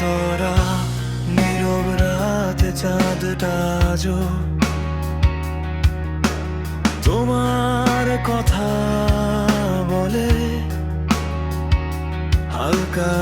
তোরা নীরব রাতে চাঁদ আজও। তোমার কথা বলে হালকা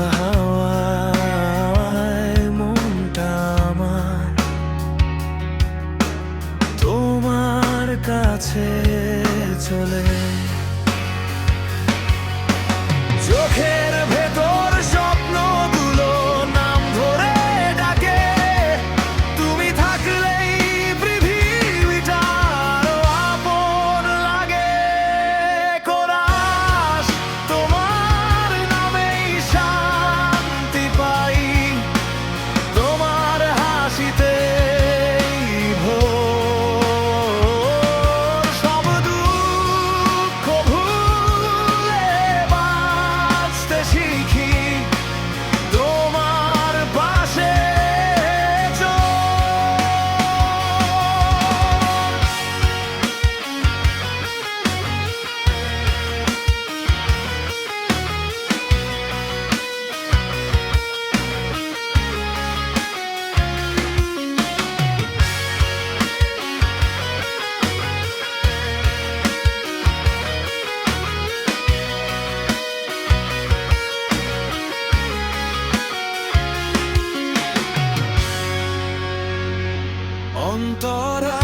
অন্তরা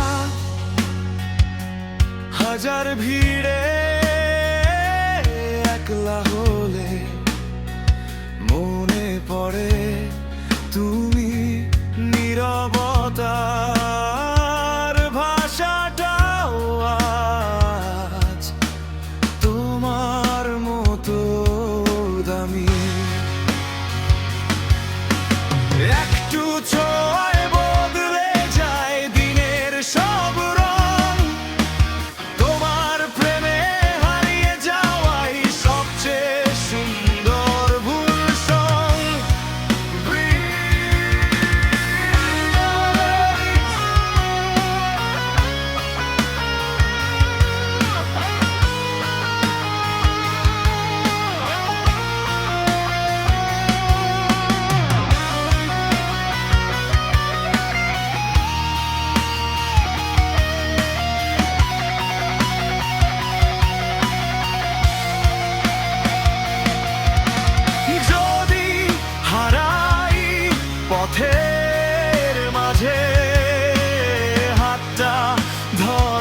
হাজার ভিড়ে একলা হলে মনে পড়ে তুমি নিরবতা ভাষাটাও তোমার মতো দামি। একটু ধর